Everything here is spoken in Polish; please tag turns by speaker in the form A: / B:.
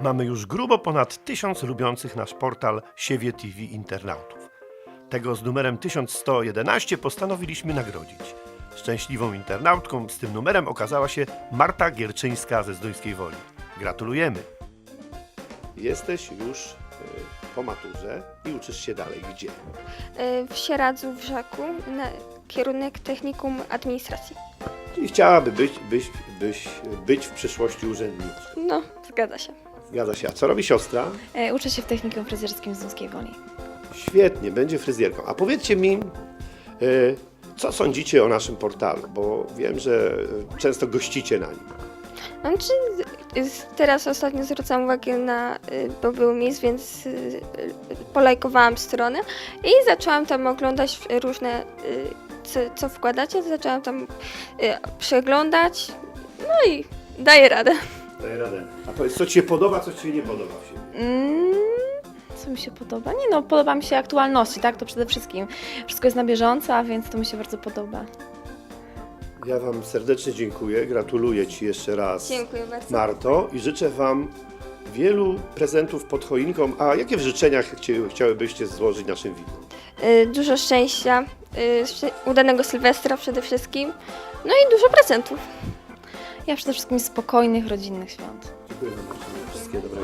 A: Mamy już grubo ponad tysiąc lubiących nasz portal Siewie TV internautów. Tego z numerem 1111 postanowiliśmy nagrodzić. Szczęśliwą internautką z tym numerem okazała się Marta Gierczyńska ze Zduńskiej Woli. Gratulujemy! Jesteś już y, po maturze i uczysz się dalej. Gdzie?
B: Y, w Sieradzu w Rzeku na kierunek technikum administracji.
A: Czyli chciałaby być, być, być, być w przyszłości urzędniczką.
B: No, zgadza się.
A: Zgadza się. A co robi siostra?
C: E, Uczę się w technikum fryzjerskim z Zduńskiej Woli.
A: Świetnie, będzie fryzjerką. A powiedzcie mi, y, co sądzicie o naszym portalu? Bo wiem, że y, często gościcie na nim.
B: Znaczy, teraz ostatnio zwracam uwagę na, y, bo był mis, więc y, y, polajkowałam stronę i zaczęłam tam oglądać różne, y, co, co wkładacie, zaczęłam tam y, przeglądać, no i daję radę.
A: Daję radę. A powiedz, co Ci się podoba, co Ci się nie podoba w siebie?
C: Mm, co mi się podoba? Nie no, podoba mi się aktualności, tak? To przede wszystkim. Wszystko jest na bieżąco, a więc to mi się bardzo podoba.
A: Ja Wam serdecznie dziękuję, gratuluję Ci jeszcze raz,
B: Dziękuję bardzo.
A: Marto, i życzę Wam wielu prezentów pod choinką. A jakie w życzeniach chci- chciałybyście złożyć naszym widzom?
B: Y, Dużo szczęścia, y, szczę- udanego Sylwestra przede wszystkim, no i dużo prezentów.
C: Ja przede wszystkim spokojnych, rodzinnych świąt.
A: Dziękuję Wam. Wszystkiego dobrego.